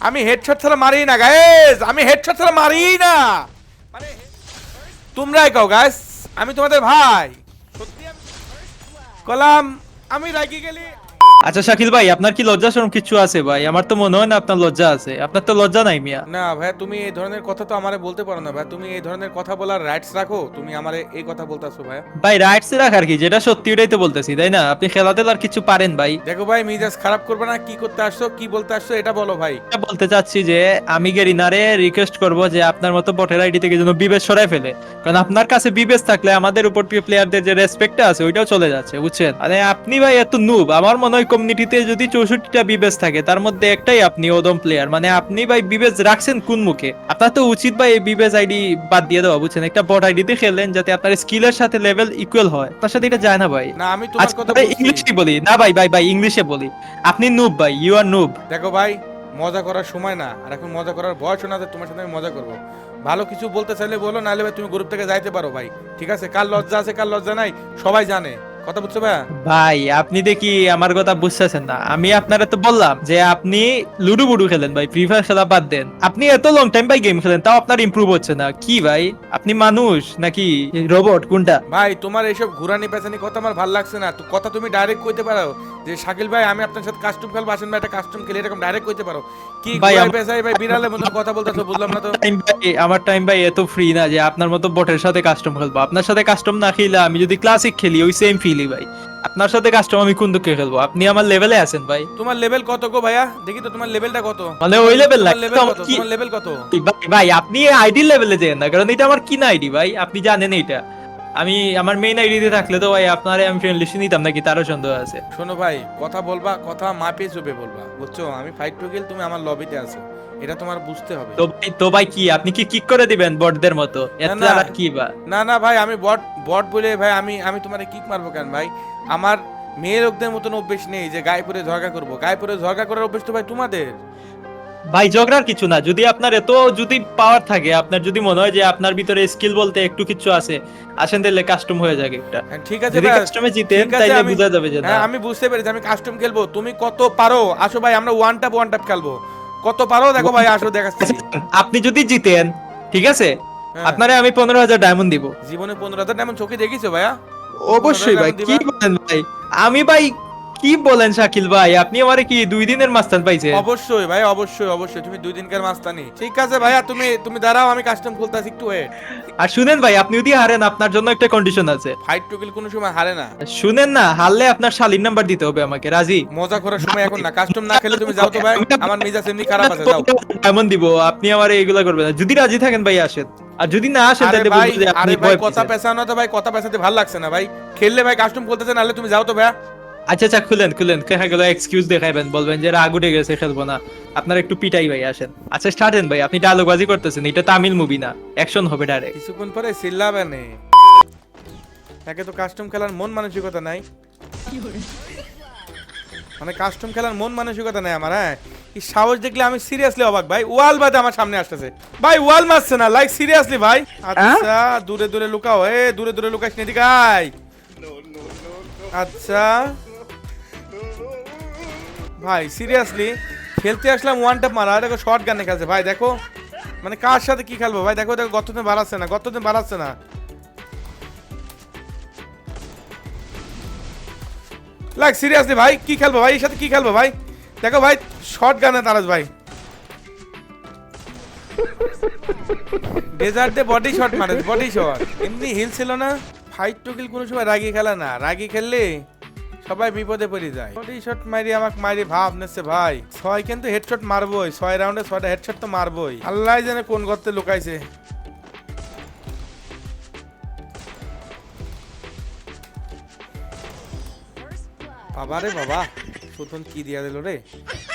আমি হেডশট ছাড়া মারি না গায়েস আমি হেডশট ছাড়া মারি না! মানে তোমরাই কও গাইস আমি তোমাদের ভাই। সত্যি কলাম, আমি রাগি গেলি। আচ্ছা শাকিল ভাই আপনার কি লজ্জা শরম কিছু আছে ভাই? আমার তো মনে হয় না আপনার লজ্জা আছে। আপনার তো লজ্জা নাই মিয়া। না ভাই তুমি এই ধরনের কথা তো আমারে বলতে পারো না ভাই তুমি এই ধরনের কথা বলার রাইটস রাখো তুমি আমারে এই কথা বলতাছো ভাই ভাই রাইটস রাখার কি? যেটা সত্যি ওটাই তো বলতেছি তাই না? আপনি খেলাতে আর কিছু পারেন ভাই। দেখো ভাই মিজাজ খারাপ করবে না কি করতে আসছো কি বলতে আসছো এটা বলো ভাই। এটা বলতে চাচ্ছি যে আমি গেরিনারে রিকোয়েস্ট করব যে আপনার মতো বটের আইডি থেকে যেন বিবেশ সরাই ফেলে। কারণ আপনার কাছে বিবেশ থাকলে আমাদের উপর প্লেয়ারদের যে রেসপেক্ট আছে ওইটাও চলে যাচ্ছে বুঝছেন? মানে আপনি ভাই এত নুব আমার মনে হয় কমিউনিটিতে যদি চৌষট্টিটা বিবেচ থাকে তার মধ্যে একটাই আপনি ওদম প্লেয়ার মানে আপনি ভাই বিবেচ রাখছেন কোন মুখে? আপনার তো উচিত ভাই এই বিবেশ আইডি বাদ দিয়ে দেওয়া বুঝছেন? একটা বট আইডিতে খেললেন যাতে আপনার স্কিলের সাথে লেভেল ইকুয়াল হয়। তার সাথে এটা যায় না ভাই। না আমি তোমার আচ্ছা কথা ইংলিশে বলি। না ভাই ভাই ভাই ইংলিশে বলি। আপনি নুব ভাই ইউ আর নুব দেখো ভাই মজা করার সময় না আর এখন মজা করার বয়স না তোমার সাথে আমি মজা করব। ভালো কিছু বলতে চাইলে বলো নাহলে ভাই তুমি গ্রুপ থেকে যাইতে পারো ভাই। ঠিক আছে? কার লজ্জা আছে কার লজ্জা নাই? সবাই জানে। কথা বুঝছ ভাই ভাই আপনি দেখি আমার কথা বুঝতেছেন না। আমি আপনারা তো বললাম যে আপনি লুডু বুডু খেলেন ভাই ফ্রি ফায়ার খেলা বাদ দেন। আপনি এত লং টাইম ভাই গেম খেলেন তাও আপনার ইমপ্রুভ হচ্ছে না। কি ভাই? আপনি মানুষ নাকি? রোবট কোনটা? ভাই তোমার এইসব ঘুরানি পেছানি কথা আমার ভালো লাগছে না। তো কথা তুমি ডাইরেক্ট কইতে পারো যে শাকিল ভাই আমি আপনার সাথে কাস্টম খেলব আসেন ভাই একটা কাস্টম খেলে এরকম ডাইরেক্ট কইতে পারো। কি ভাই, পেছাই ভাই বিড়ালের মতন কথা বলতেছো বুঝলাম না তো। আমার টাইম ভাই এত ফ্রি না যে আপনার মতো বটের সাথে কাস্টম খেলব। আপনার সাথে কাস্টম না খেলে আমি যদি ক্লাসিক খেলি ওই সেম ফিলই ভাই। আপনার সাথে কাস্টম আমি কোন দুঃখে খেলব? আপনি আমার লেভেলে আছেন ভাই। তোমার লেভেল কত গো ভাইয়া? দেখি তো তোমার লেভেলটা কত। মানে ওই লেভেল না তোমার লেভেল কত তোমার লেভেল কত? ভাই ভাই আপনি আইডি লেভেলে যেন না কারণ এটা আমার কিনা আইডি ভাই আপনি জানেন এটা। আমি আমার মেইন আইডিতে থাকলে তো ভাই আপনারে আমি ফ্রেন্ড লিস্টে নিতাম নাকি তারও সন্দেহ আছে। শোনো ভাই কথা বলবা কথা মাপে চুপে বলবা বুঝছ? আমি ফাইট টু গেল তুমি আমার লবিতে আছো। এটা তোমার বুঝতে হবে। তো ভাই তো ভাই কি? আপনি কি কিক করে দিবেন বটদের মতো? এত না। কি বা? না না ভাই আমি বট বট বলে ভাই আমি আমি তোমারে কিক মারবো কেন ভাই? আমার মেয়ে লোকদের মতন অভ্যেস নেই যে গায়ে পরে ঝগড়া করব। গায়ে পরে ঝগড়া করার অভ্যেস তো ভাই তোমাদের। ভাই ঝগড়ার কিছু না। যদি আপনার এত যদি পাওয়ার থাকে আপনার যদি মনে হয় যে আপনার ভিতরে স্কিল বলতে একটু কিছু আছে আসেন তাহলে কাস্টম হয়ে যাবে একটা। হ্যাঁ, ঠিক আছে যদি কাস্টমে জিতেন আমি- বোঝা যাবে যে হ্যাঁ আমি বুঝতে পেরেছি আমি কাস্টম খেলব। তুমি কত পারো? আসো ভাই আমরা ওয়ান টাপ ওয়ান টাপ খেলব। কত পারো? দেখো ভাই আসো দেখাচ্ছি। আপনি যদি জিতেন ঠিক আছে? হ্যাঁ। আপনারে আমি পনেরো হাজার ডায়মন্ড দিব। জীবনে পনেরো হাজার ডায়মন্ড চোখে দেখিছো ভাইয়া? অবশ্যই ভাই কি বলেন ভাই? আমি ভাই কি বলেন শাকিল ভাই? আপনি আমারে কি দুই দিনের মাস্তান পাইছে অবশ্যই ভাই অবশ্যই অবশ্যই। তুমি দুই দিনকার মাস্তানি। ঠিক আছে ভাইয়া তুমি তুমি দাঁড়াও আমি কাস্টম খুলতেছি একটু ওয়েট আর শুনেন ভাই আপনি যদি হারেন আপনার জন্য একটা কন্ডিশন আছে। ফাইট টুকিল কোনো সময় হারে না। শুনেন না হারলে আপনার শালির নাম্বার দিতে হবে আমাকে রাজি? মজা করার সময় এখন না কাস্টম না খেলে তুমি যাও তো ভাই আমার মেজাজ এমনি খারাপ আছে যাও। এমন দিব আপনি আমার এইগুলা করবেন না। যদি রাজি থাকেন ভাই আসেন। আর যদি না আসেন তাহলে ভাই বলব যে আপনি ভাই কথা। পেছানো তো ভাই কথা পেছাতে ভালো লাগছে না ভাই। খেললে ভাই কাস্টম করতেছে নাহলে তুমি যাও তো ভাইয়া। আচ্ছা আচ্ছা খুলেন খুলেন। দেখা গেল এক্সকিউজ দেখাইবেন, বলবেন যে রাগ উঠে গেছে, খেলব না। আপনার একটু পিটাই ভাই, আসেন। আচ্ছা স্টার্টেন ভাই, আপনি ডায়লগবাজি করতেছেন, এটা তামিল মুভি না। অ্যাকশন হবে ডাইরেক্ট কিছুক্ষণ পরে তাকে তো কাস্টম খেলার মন মানসিকতা নাই। মানে কাস্টম খেলার মন মানসিকতা নাই আমার হ্যাঁ? সাহস দেখলে আমি সিরিয়াসলি অবাক ভাই। ওয়াল বাদে আমার সামনে আসতেছে। ভাই, ওয়াল মারছে না লাইক সিরিয়াসলি ভাই। আচ্ছা দূরে দূরে লুকাও। এ, দূরে দূরে লুকাস নি, এদিকে আচ্ছা। ভাই সিরিয়াসলি খেলতে আসলাম ওয়ান টাপ মারা দেখো শর্ট গানে খেলছে। ভাই, দেখো মানে কার সাথে কি খেলব? ভাই, দেখো দেখো গতদিন বাড়াচ্ছে না গতদিন বাড়াচ্ছে না। লাগ সিরিয়াসলি ভাই, কি খেলব? ভাই, এর সাথে কি খেলব, ভাই? দেখো, ভাই শর্ট গানে তারাজ ভাই। ডেজার্ট বডি শট মারে বডি শট এমনি হিল ছিল না ফাইট টু কিল কোনো সময় রাগি খেলা না। রাগি খেললে সবাই বিপদে পড়ে যায়। বডি শট মারি, আমাকে মারি, ভাব নেছে ভাই। ছয় কিন্তু হেডশট মারবই, ছয় রাউন্ডে ছয়টা হেডশট তো মারবই। আল্লাহ জানে কোন গর্তে লুকাইছে। বাবা রে বাবা, সুতন কি দিয়া দিল রে?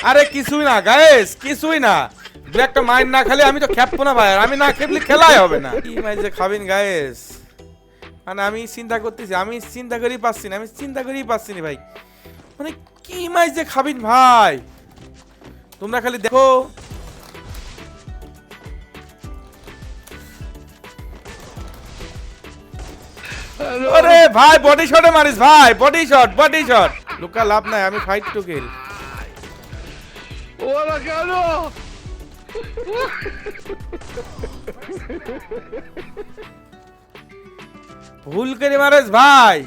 আরে কিছুই না গায়েস কিছুই না। দু একটা মাইন না খেলে আমি তো খেপবো না ভাই আমি না খেপলে খেলাই হবে না। কি মাইন যে খাবেন গায়েস মানে আমি চিন্তা করতেছি আমি চিন্তা করেই পাচ্ছি না আমি চিন্তা করেই পাচ্ছি না ভাই। মানে কি মাইজ যে খাবিন ভাই? তোমরা খালি দেখো। আরে ভাই বডি শটে মারিস ভাই বডি শট বডি শট লুকা লাভ নাই আমি ফাইট টু কিল ভুল করে মারেস ভাই।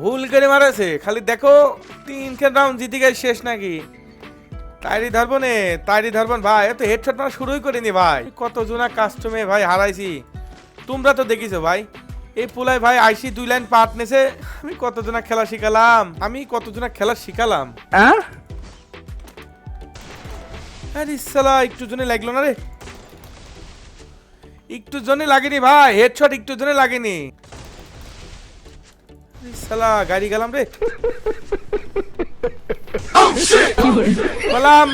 ভুল করে মারেছে। খালি দেখো তিন খেল রাউন্ড জিতে গেছে শেষ নাকি? তাইরি ধরবো নে তাইরি ধরবন ভাই এত হেডশট মারা শুরুই করিনি ভাই। কত জনা কাস্টমে ভাই হারাইছি। তোমরা তো দেখিছো ভাই। এই পোলায় ভাই আইসি দুই লাইন পার্ট নেছে। আমি কত জনা খেলা শিখালাম? আমি কত জনা খেলা শিখালাম? আরে সালা একটু জনে লাগল না রে? একটু জনে লাগেনি ভাই। হেডশট একটু জনে লাগেনি। সালা গাড়ি গেলাম রে। বললাম,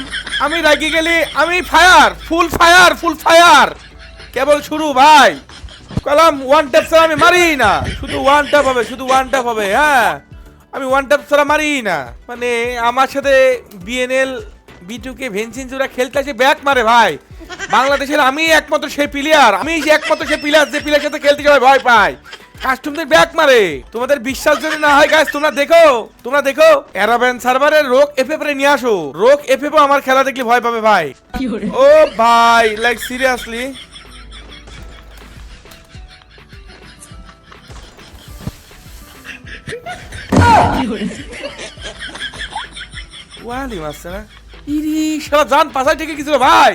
আমি রাগি গেলি, আমি fire full fire full fire. কেবল শুরু, ভাই। কলাম ওয়ান ট্যাপ ছাড়া আমি মারি না। শুধু ওয়ান ট্যাপ হবে, শুধু ওয়ান ট্যাপ হবে হ্যাঁ। আমি ওয়ান ট্যাপ ছাড়া মারি না। মানে আমার সাথে বিএনএল বিটুকে ভেনসিনজুরা খেলতে আসে ব্যাক মারে, ভাই। বাংলাদেশের আমি একমাত্র সেই প্লেয়ার আমি একমাত্র সেই প্লেয়ার যে প্লেয়ার সাথে খেলতে যাবে ভয় পাই কাস্টমদের ব্যাক মারে তোমাদের বিশ্বাস যদি না হয় গাছ তোমরা দেখো তোমরা দেখো অ্যারাবেন এফএফ রে নিয়ে আসো এফএফ আমার খেলা দেখলে ভয় পাবে ভাই ও ভাই লাইক সিরিয়াসলি ওয়ালি না ইরি শালা জান পাশায় থেকে গেছিল ভাই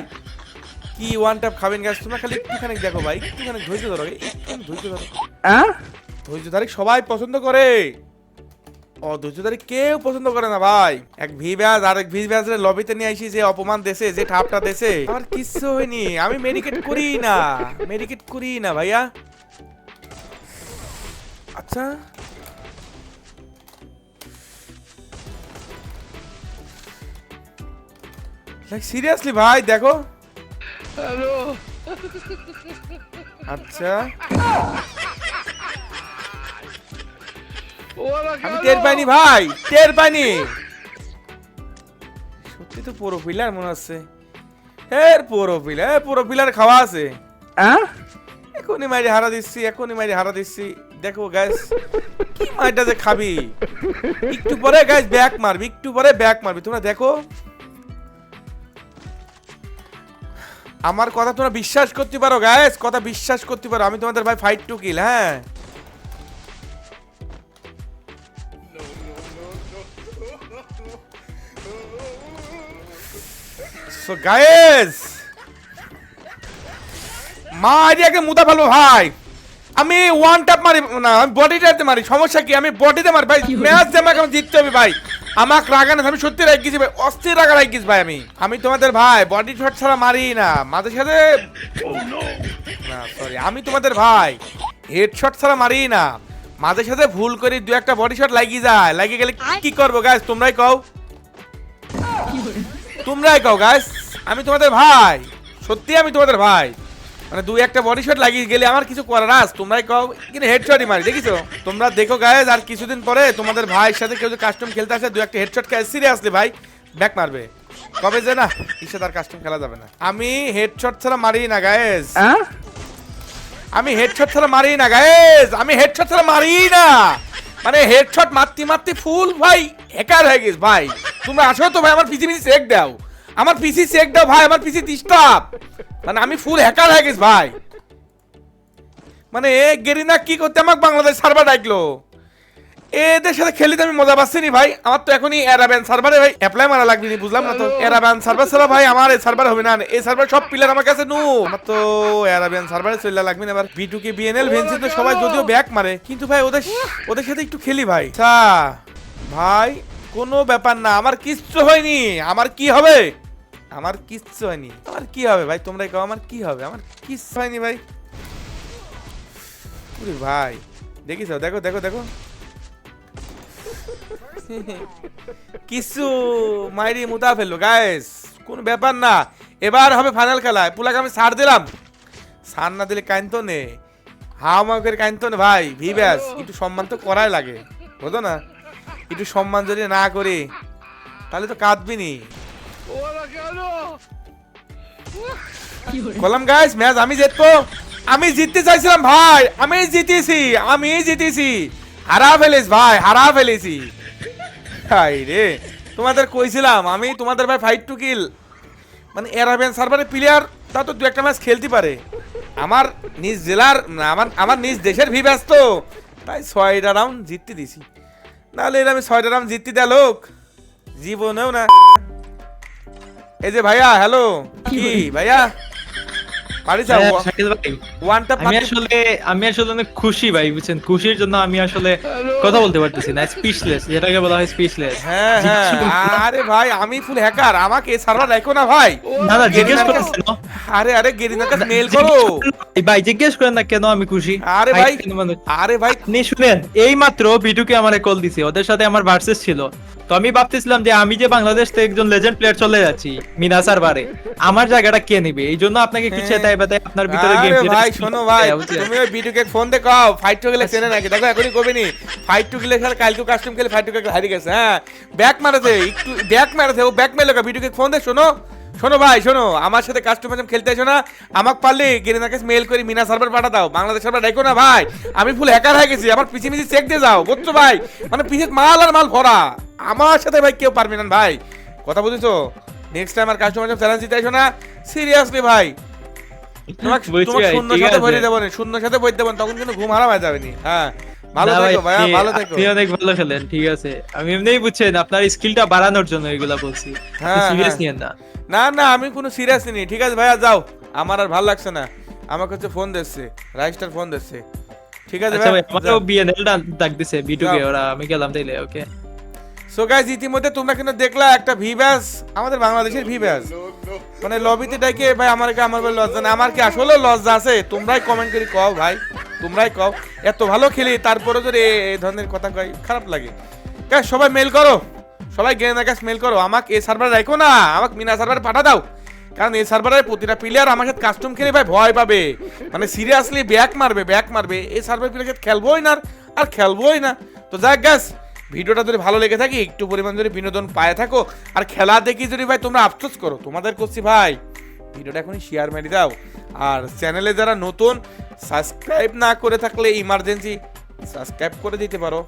কি ওয়ান ট্যাপ খাবেন গাছ তোমরা খালি একটুখানি দেখো ভাই একটুখানি ধৈর্য ধরো একটুখানি ধৈর্য ধরো। ধৈর্য ধারী সবাই পছন্দ করে। ও ধৈর্য ধারী কেউ পছন্দ করে না ভাই। এক ভি ব্যাজ আর এক ভি ব্যাজের লবিতে নিয়ে আইসি যে অপমান দেশে যে ঠাপটা দেশে। আমার কিচ্ছু হয়নি আমি মেডিকেট করি না মেডিকেট করি না ভাইয়া। আচ্ছা। লাইক সিরিয়াসলি ভাই দেখো। আচ্ছা। আমি টের পাইনি ভাই টের পাইনি। সত্যি তো পুরো পিলার মনে হচ্ছে। এর পুরো পিলার পুরো পিলার খাওয়া আছে। এখনই মাইরে হারা দিচ্ছি এখনই মাইরে হারা দিচ্ছি। দেখো গ্যাস কি মাইটা যে খাবি? একটু পরে গ্যাস ব্যাক মারবি একটু পরে ব্যাক মারবি। তোমরা দেখো। আমার কথা তোমরা বিশ্বাস করতে পারো গ্যাস কথা বিশ্বাস করতে পারো। আমি তোমাদের ভাই ফাইট টু কিল হ্যাঁ। সো গায়েস মা আইডিয়াকে মুদা ফেলব ভাই। আমি ওয়ান ট্যাপ মারি না আমি বডি ট্যাপতে মারি সমস্যা কি? আমি বডিতে মারি ভাই। ম্যাচ আমাকে আমার জিততে হবে ভাই। আমাকে রাগানো আমি সত্যি রাগ গেছি ভাই, অস্থির রাগা রাগ গেছি ভাই আমি। আমি তোমাদের ভাই বডি শট ছাড়া মারি না। মাঝে সাথে না সরি আমি তোমাদের ভাই হেডশট ছাড়া মারি না। মাঝে সাথে ভুল করে দু একটা বডি শট লাগিয়ে যায়। লাগিয়ে গেলে কি করব গাছ তোমরাই কও। তোমরাই কও গাছ আমি তোমাদের ভাই। সত্যি আমি তোমাদের ভাই। মানে দুই একটা বডি শট লাগিয়ে গেলে আমার কিছু করার আস তোমরাই কও কিন্তু হেডশটই মারি দেখিছো? তোমরা দেখো গায়েস আর কিছুদিন পরে তোমাদের ভাইয়ের সাথে কেউ যদি কাস্টম খেলতে আসে দু একটা হেডশট খেলে সিরিয়াসলি ভাই ব্যাক মারবে। কবে যে না ইসে তার কাস্টম খেলা যাবে না। আমি হেডশট ছাড়া মারি না গায়েস আমি হেডশট ছাড়া মারি না গায়েস আমি হেডশট ছাড়া মারি না। মানে হেডশট মারতে মারতে ফুল ভাই হ্যাকার হয়ে গেছ ভাই। তোমরা আসো তো ভাই আমার পিসি পিসি চেক দাও। আমার পিসি চেক দাও ভাই আমার পিসি ডিস্টার্ব মানে আমি ফুল হ্যাকার হয়ে গেছি ভাই। মানে এ গেরিনা কি করতে আমাকে বাংলাদেশ সার্ভার ডাকলো? এদের সাথে খেলিতে আমি মজা পাচ্ছি নি ভাই। আমার তো এখনই এরাবেন সার্ভারে ভাই অ্যাপ্লাই মারা লাগবে নি বুঝলাম না তো। এরাবেন সার্ভার ছাড়া ভাই আমার এই সার্ভার হবে না। এই সার্ভার সব প্লেয়ার আমার কাছে নু আমার তো এরাবেন সার্ভারে চলে লাগবে না এবার। বিটু কে বিএনএল ভেন্সি তো সবাই যদিও ব্যাক মারে। কিন্তু ভাই ওদের ওদের সাথে একটু খেলি ভাই। আচ্ছা। ভাই কোনো ব্যাপার না। আমার কিচ্ছু হয়নি। আমার কি হবে? আমার কিচ্ছু হয়নি। আমার কি হবে ভাই? তোমরাই কও আমার কি হবে? আমার কিচ্ছু হয়নি ভাই। উরে ভাই, দেখিস দেখো দেখো দেখো। কিছু মাইরি মুদা ফেলল গায়েস কোন ব্যাপার না। এবার হবে ফাইনাল খেলায়। পুলাকে আমি সার দিলাম। সার না দিলে কাইনতো নে। হাওমাকের কাইনতো নে ভাই, ভি ব্যাস। একটু সম্মান তো করাই লাগে। বুঝো না? একটু সম্মান যদি না করি, তাহলে তো কাঁদবি নি। বললাম গাইস ম্যাচ আমি জিতবো। আমি জিততে চাইছিলাম ভাই, আমি জিতেছি আমি জিতেছি। হারা ফেলিস ভাই, হারা ফেলেছি। রে, তোমাদের কইছিলাম, আমি তোমাদের ভাই ফাইট টু কিল মানে অ্যারাবিয়ান সার্ভারের প্লেয়ার তা তো দু একটা ম্যাচ খেলতে পারে। আমার নিজ জেলার, আমার আমার নিজ দেশের ভি ব্যস্ত। তাই ছয়টা রাউন্ড জিততে দিছি। নাহলে আমি ছয়টা রাউন্ড জিততে দেয়া লোক। জীবনেও না। এই যে ভাইয়া হ্যালো কি ভাইয়া? পারি হ্যাঁ, শাকিল ভাই। ওয়ান ট্যাপ আমি আসলে আমি আসলে অনেক খুশি ভাই বুঝছেন? খুশির জন্য আমি আসলে কথা বলতে পারতেছি না স্পিচলেস যেটাকে বলা হয় স্পিচলেস হ্যাঁ হ্যাঁ। আরে ভাই আমি ফুল হ্যাকার আমাকে সার্ভার রাখো না ভাই। না না জিজ্ঞেস আরে আরে গেরিনার কাছে মেল করো। ভাই জিজ্ঞেস করেন না কেন আমি খুশি? আরে ভাই আরে ভাই। আপনি শুনেন এই মাত্র বিটুকে আমার কল দিছে ওদের সাথে আমার ভার্সেস ছিল। তো আমি ভাবতেছিলাম যে আমি যে বাংলাদেশ থেকে একজন লেজেন্ড প্লেয়ার চলে যাচ্ছি মিনা সার্ভারে আমার জায়গাটা কে নিবে? এই জন্য আপনাকে হ্যাঁ। চেতাই বেতাই আপনার ভিতরে গেম ভাই শোনো ভাই তুমি ওই ভিডিওকে ফোন দে কাও ফাইট টু গেলে চেনে নাকি? দেখো এখনই কবি নি ফাইট টু গেলে খেলে কালকে কাস্টম খেলে ফাইট টু গেলে হারিয়ে গেছে হ্যাঁ। ব্যাক মারেছে একটু ব্যাক মারেছে ও ব্যাক মেলে ভিডিওকে ফোন দে শোনো। শোনো ভাই শোনো। আমার সাথে কাস্টমার খেলতে এসো না। আমাকে পারলে গেরিনাকে মেল করে মিনা সার্ভার পাঠা দাও। বাংলাদেশ সার্ভার রেখো না ভাই। আমি ফুল হ্যাকার হয়ে গেছি। আমার পিছিয়ে পিছিয়ে চেক দিয়ে যাও। বুঝছ ভাই? মানে পিছিয়ে মাল আর মাল ভরা। আমার সাথে ভাই কেউ পারবে না ভাই। কথা বুঝেছ? নেক্সট টাইম আর কাস্টমার চ্যালেঞ্জ দিতে এসো না। সিরিয়াসলি ভাই। তোমাকে শূন্য সাথে। ভরে দেবো না। শূন্য সাথে বই দেবো তখন কিন্তু ঘুম হারাম হয়ে যাবে নি। হ্যাঁ। ভালো থেকো ভাইয়া ভালো থেকো। আপনি অনেক ভালো খেলেন ঠিক আছে। আমি এমনিই বুঝছেন আপনার স্কিলটা বাড়ানোর জন্য এগুলা বলছি। হ্যাঁ, সিরিয়াস হ্যাঁ। নিয়েন না। না না আমি কোনো সিরিয়াস নেই ঠিক আছে ভাইয়া যাও। আমার আর ভালো লাগছে না। আমাকে হচ্ছে ফোন দিচ্ছে রাইস্টার ফোন দিচ্ছে। ঠিক আছে আচ্ছা ভাই ভাই আমারও বিএনএল ডাক দিছে বিটুকে ওরা আমি গেলাম তাইলে ওকে সো গাইস ইতিমধ্যে তোমরা কিন্তু দেখলা একটা ভি ব্যাস আমাদের বাংলাদেশের ভি ব্যাস মানে লবিতে ডাকে, ভাই, আমার কি লজ্জা না আমার কি আসলে লজ্জা আছে? তোমরাই কমেন্ট করে কও, ভাই, তোমরাই কও। এত ভালো খেলি তারপরে যদি এই ধরনের কথা কই খারাপ লাগে। গাইস সবাই মেল করো। সবাই গেনের কাছে মেল করো। আমাকে এই সার্ভার রাখো না, আমাকে মিনা সার্ভার পাঠা দাও। কারণ এই সার্ভারের প্রতিটা প্লেয়ার সাথে কাস্টম খেলে, ভাই, ভয় পাবে। মানে সিরিয়াসলি ব্যাক মারবে ব্যাক মারবে। এই সার্ভার প্লেয়ার খেলবোই না আর খেলবোই না। তো যাক গাছ ভিডিওটা যদি ভালো লেগে থাকে, একটু পরিমাণ যদি বিনোদন পায়ে থাকো, আর খেলা দেখি যদি ভাই তোমরা আফসোস করো, তোমাদের করছি ভাই। ভিডিওটা এখনই শেয়ার মেরে দাও। আর চ্যানেলে যারা নতুন সাবস্ক্রাইব না করে থাকলে ইমার্জেন্সি সাবস্ক্রাইব করে দিতে পারো।